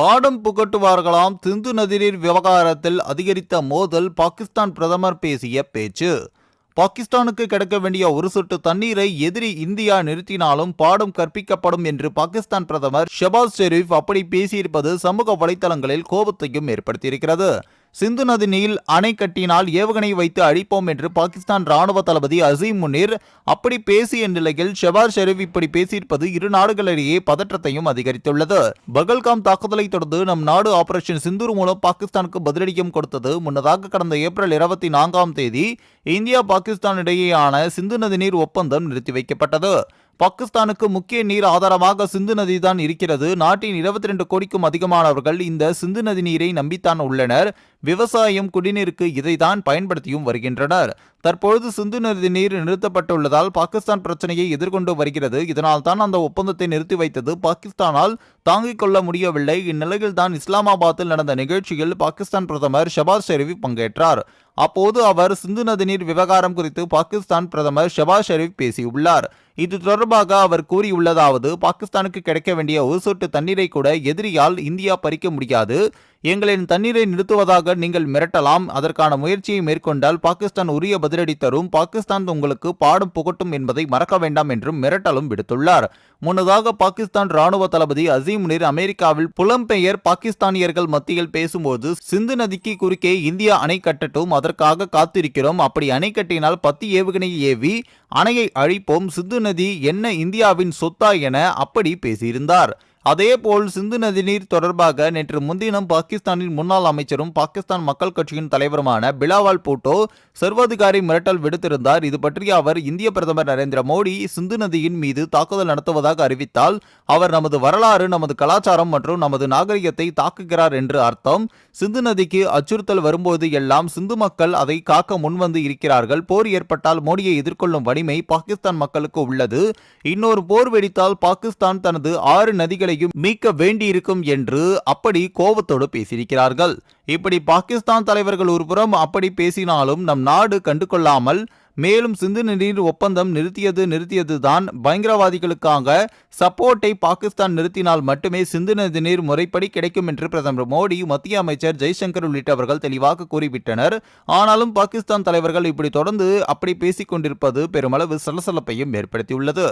பாடம் புகட்டுவார்களாம். சிந்து நதிநீர் விவகாரத்தில் அதிகரித்த மோதல் பாகிஸ்தான் பிரதமர் பேசிய பேச்சு. பாகிஸ்தானுக்கு கிடைக்க வேண்டிய ஒரு சொட்டு தண்ணீரை எதிரி இந்தியா நிறுத்தினாலும் பாடம் கற்பிக்கப்படும் என்று பாகிஸ்தான் பிரதமர் ஷபாஸ் ஷெரீப் அப்படி பேசியிருப்பது சமூக வலைதளங்களில் கோபத்தையும் ஏற்படுத்தியிருக்கிறது. சிந்து நதி நீர் அணை கட்டினால் ஏவுகணை வைத்து அழிப்போம் என்று பாகிஸ்தான் ராணுவ தளபதி அசீம் முனீர் அப்படி பேசிய நிலையில் ஷெபார் ஷெரீப் இப்படி பேசியிருப்பது இரு நாடுகளிடையே பதற்றத்தையும் அதிகரித்துள்ளது. பகல்காம் தாக்குதலை தொடர்ந்து நம் நாடு ஆபரேஷன் சிந்தூர் மூலம் பாகிஸ்தானுக்கு பதிலடியும் கொடுத்தது. முன்னதாக கடந்த ஏப்ரல் இருபத்தி நான்காம் தேதி இந்தியா பாகிஸ்தான் இடையேயான சிந்து நதிநீர் ஒப்பந்தம் நிறுத்தி வைக்கப்பட்டது. பாகிஸ்தானுக்கு முக்கிய நீர் ஆதாரமாக சிந்து நதி தான் இருக்கிறது. நாட்டின் இருபத்தி ரெண்டு கோடிக்கும் அதிகமானவர்கள் இந்த சிந்து நதி நீரை நம்பித்தான் உள்ளனர். விவசாயம் குடிநீருக்கு இதைதான் பயன்படுத்தியும் வருகின்றனர். தற்பொழுது சிந்து நதி நீர் நிறுத்தப்பட்டுள்ளதால் பாகிஸ்தான் பிரச்சனையை எதிர்கொண்டு வருகிறது. இதனால் தான் அந்த ஒப்பந்தத்தை நிறுத்தி வைத்தது. பாகிஸ்தானால் தாங்கிக் கொள்ள முடியவில்லை. இந்நிலையில் தான் இஸ்லாமாபாத்தில் நடந்த நிகழ்ச்சியில் பாகிஸ்தான் பிரதமர் ஷபாஸ் ஷெரீப் பங்கேற்றார். அப்போது அவர் சிந்து நதி நீர் விவகாரம் குறித்து பாகிஸ்தான் பிரதமர் ஷபாஸ் ஷெரீப் பேசியுள்ளார். இது தொடர்பாக அவர் கூறியுள்ளதாவது பாகிஸ்தானுக்கு கிடைக்க வேண்டிய ஒரு சொட்டு தண்ணீரை கூட எதிரியால் இந்தியா பறிக்க முடியாது. எங்களின் தண்ணீரை நிறுத்துவதாக நீங்கள் மிரட்டலாம். அதற்கான முயற்சியை மேற்கொண்டால் பாகிஸ்தான் உரிய பதிலடி தரும். பாகிஸ்தான் உங்களுக்கு பாடம் புகட்டும் என்பதை மறக்க வேண்டாம் என்றும் மிரட்டலும் விடுத்துள்ளார். முன்னதாக பாகிஸ்தான் ராணுவ தளபதி அசீம் முனீர் அமெரிக்காவில் புலம்பெயர் பாகிஸ்தானியர்கள் மத்தியில் பேசும்போது சிந்து நதிக்கு குறுக்கே இந்தியா அணை கட்டட்டும் அதற்காக காத்திருக்கிறோம். அப்படி அணை கட்டினால் பத்து ஏவுகணையை ஏவி அணையை அழிப்போம். சிந்து நதி என்ன இந்தியாவின் சொத்தா என அப்படி பேசியிருந்தார். அதேபோல் சிந்து நதிநீர் தொடர்பாக நேற்று முன்தினம் பாகிஸ்தானின் முன்னாள் அமைச்சரும் பாகிஸ்தான் மக்கள் கட்சியின் தலைவருமான பிலாவால் பூட்டோ சர்வாதிகாரி மிரட்டல் விடுத்திருந்தார். இது பற்றி அவர் இந்திய பிரதமர் நரேந்திர மோடி சிந்து நதியின் மீது தாக்குதல் நடத்துவதாக அறிவித்தால் அவர் நமது வரலாறு நமது கலாச்சாரம் மற்றும் நமது நாகரிகத்தை தாக்குகிறார் என்று அர்த்தம். சிந்து நதிக்கு அச்சுறுத்தல் வரும்போது எல்லாம் சிந்து மக்கள் அதை காக்க முன்வந்து இருக்கிறார்கள். போர் ஏற்பட்டால் மோடியை எதிர்கொள்ளும் வலிமை பாகிஸ்தான் மக்களுக்கு உள்ளது. இன்னொரு போர் வெடித்தால் பாகிஸ்தான் தனது ஆறு நதிகளை உயிர்களையும் மீட்க வேண்டியிருக்கும் என்று அப்படி கோபத்தோடு பேசியிருக்கிறார்கள். இப்படி பாகிஸ்தான் தலைவர்கள் ஒருபுறம் அப்படி பேசினாலும் நம் நாடு கண்டுகொள்ளாமல் மேலும் சிந்து நீர் ஒப்பந்தம் நிறுத்தியது நிறுத்தியது தான் பயங்கரவாதிகளுக்காக சப்போர்ட்டை பாகிஸ்தான் நிறுத்தினால் மட்டுமே சிந்து நதி நீர் முறைப்படி கிடைக்கும் என்று பிரதமர் மோடி மத்திய அமைச்சர் ஜெய்சங்கர் உள்ளிட்டவர்கள் தெளிவாக கூறிவிட்டனர். ஆனாலும் பாகிஸ்தான் தலைவர்கள் இப்படி தொடர்ந்து அப்படி பேசிக் கொண்டிருப்பது பெருமளவு சலசலப்பையும் ஏற்படுத்தியுள்ளது.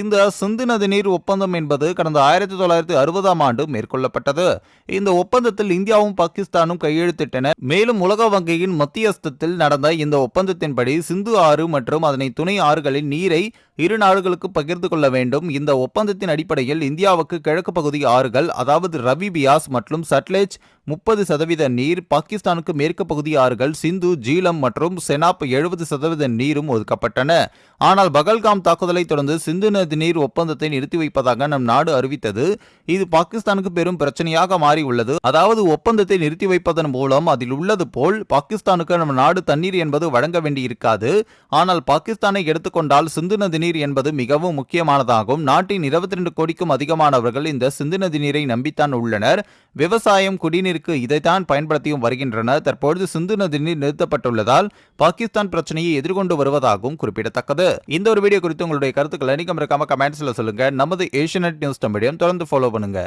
இந்த சிந்து நதி நீர் ஒப்பந்தம் என்பது கடந்த ஆயிரத்தி தொள்ளாயிரத்தி அறுபதாம் ஆண்டு மேற்கொள்ளப்பட்டது. இந்த ஒப்பந்தத்தில் இந்தியாவும் பாகிஸ்தானும் கையெழுத்திட்டன. மேலும் உலக வங்கியின் மத்தியஸ்தத்தில் நடந்த இந்த ஒப்பந்தத்தின்படி சிந்து ஆறு மற்றும் அதனை துணை ஆறுகளின் நீரை இரு நாடுகளுக்கு பகிர்ந்து கொள்ள வேண்டும். இந்த ஒப்பந்தத்தின் அடிப்படையில் இந்தியாவுக்கு கிழக்கு பகுதி ஆறுகள் அதாவது ரவி பியாஸ் மற்றும் சட்லேஜ் முப்பது சதவீத நீர் பாகிஸ்தானுக்கு மேற்கு பகுதி ஆறுகள் சிந்து ஜீலம் மற்றும் செனாப் எழுபது சதவீத நீரும் ஒதுக்கப்பட்டன. ஆனால் பகல்காம் தாக்குதலை தொடர்ந்து சிந்து நதி நீர் ஒப்பந்தத்தை நிறுத்தி வைப்பதாக நம் நாடு அறிவித்தது. இது பாகிஸ்தானுக்கு பெரும் பிரச்சனையாக மாறியுள்ளது. அதாவது ஒப்பந்தத்தை நிறுத்தி வைப்பதன் மூலம் அதில் உள்ளது போல் பாகிஸ்தானுக்கு நம் நாடு தண்ணீர் என்பது வழங்க வேண்டியிருக்காது. ஆனால் பாகிஸ்தானை எடுத்துக்கொண்டால் சிந்து நதி நீர் என்பது மிகவும் முக்கியமானதாகும். நாட்டின் இருபத்தி ரெண்டு கோடிக்கும் அதிகமானவர்கள் இந்த சிந்து நதி நீரை நம்பித்தான் உள்ளனர். விவசாயம் குடிநீர் தண்ணீருக்கு இதைத்தான் பயன்படுத்தியும் வருகின்றனர். தற்பொழுது சிந்து நதி நீர் நிறுத்தப்பட்டுள்ளதால் பாகிஸ்தான் பிரச்சனையை எதிர்கொண்டு வருவதாகவும் குறிப்பிடத்தக்கது. இந்த ஒரு வீடியோ குறித்து உங்களுடைய கருத்துக்களை நீங்க மறக்காம கமெண்ட்ஸ்ல சொல்லுங்க. நமது ஏஷியநெட் நியூஸ் தமிழையும் தொடர்ந்து ஃபாலோ பண்ணுங்க.